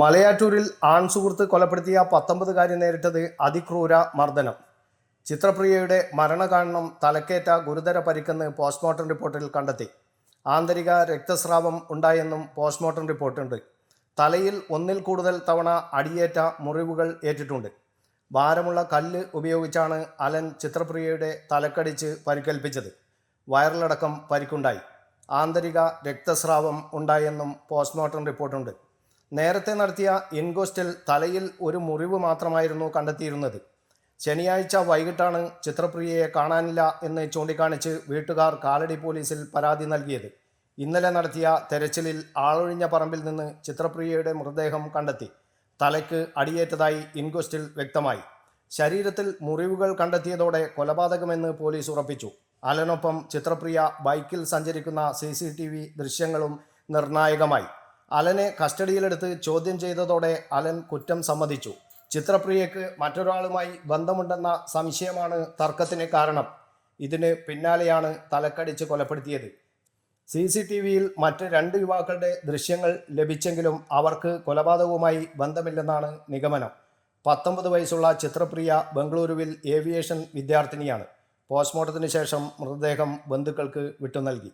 മലയാറ്റൂരിൽ ആൺ സുഹൃത്ത് കൊലപ്പെടുത്തിയ പത്തൊമ്പതുകാരി നേരിട്ടത് അതിക്രൂര മർദ്ദനം. ചിത്രപ്രിയയുടെ മരണകാരണം തലക്കേറ്റ ഗുരുതര പരിക്കെന്ന് പോസ്റ്റ്മോർട്ടം റിപ്പോർട്ടിൽ കണ്ടെത്തി. ആന്തരിക രക്തസ്രാവം ഉണ്ടായെന്നും പോസ്റ്റ്മോർട്ടം റിപ്പോർട്ടുണ്ട്. തലയിൽ ഒന്നിൽ കൂടുതൽ തവണ അടിയേറ്റ മുറിവുകൾ ഏറ്റിട്ടുണ്ട്. ഭാരമുള്ള കല്ല് ഉപയോഗിച്ചാണ് അലൻ ചിത്രപ്രിയയുടെ തലക്കടിച്ച് പരിക്കേൽപ്പിച്ചത്. വയറിലടക്കം പരിക്കുണ്ടായി. ആന്തരിക രക്തസ്രാവം ഉണ്ടായെന്നും പോസ്റ്റ്മോർട്ടം റിപ്പോർട്ടുണ്ട്. നേരത്തെ നടത്തിയ ഇൻകോസ്റ്റിൽ തലയിൽ ഒരു മുറിവ് മാത്രമായിരുന്നു കണ്ടെത്തിയിരുന്നത്. ശനിയാഴ്ച വൈകിട്ടാണ് ചിത്രപ്രിയയെ കാണാനില്ല എന്ന് ചൂണ്ടിക്കാണിച്ച് വീട്ടുകാർ കാലടി പോലീസിൽ പരാതി നൽകിയത്. ഇന്നലെ നടത്തിയ തെരച്ചിലിൽ ആളൊഴിഞ്ഞ പറമ്പിൽ നിന്ന് ചിത്രപ്രിയയുടെ മൃതദേഹം കണ്ടെത്തി. തലയ്ക്ക് അടിയേറ്റതായി ഇൻക്വസ്റ്റിൽ വ്യക്തമായി. ശരീരത്തിൽ മുറിവുകൾ കണ്ടെത്തിയതോടെ കൊലപാതകമെന്ന് പോലീസ് ഉറപ്പിച്ചു. അലനൊപ്പം ചിത്രപ്രിയ ബൈക്കിൽ സഞ്ചരിക്കുന്ന സി ദൃശ്യങ്ങളും നിർണായകമായി. അലനെ കസ്റ്റഡിയിലെടുത്ത് ചോദ്യം ചെയ്തതോടെ അലൻ കുറ്റം സമ്മതിച്ചു. ചിത്രപ്രിയയ്ക്ക് മറ്റൊരാളുമായി ബന്ധമുണ്ടെന്ന സംശയമാണ് തർക്കത്തിന് കാരണം. ഇതിന് പിന്നാലെയാണ് തലക്കടിച്ച് കൊലപ്പെടുത്തിയത്. സി സി ടി വിയിൽ മറ്റ് രണ്ട് യുവാക്കളുടെ ദൃശ്യങ്ങൾ ലഭിച്ചെങ്കിലും അവർക്ക് കൊലപാതകവുമായി ബന്ധമില്ലെന്നാണ് നിഗമനം. പത്തൊമ്പത് വയസ്സുള്ള ചിത്രപ്രിയ ബംഗളൂരുവിൽ ഏവിയേഷൻ വിദ്യാർത്ഥിനിയാണ്. പോസ്റ്റ്മോർട്ടത്തിന് ശേഷം മൃതദേഹം ബന്ധുക്കൾക്ക് വിട്ടു നൽകി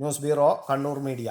ന്യൂസ് ബ്യൂറോ കണ്ണൂർ മീഡിയ.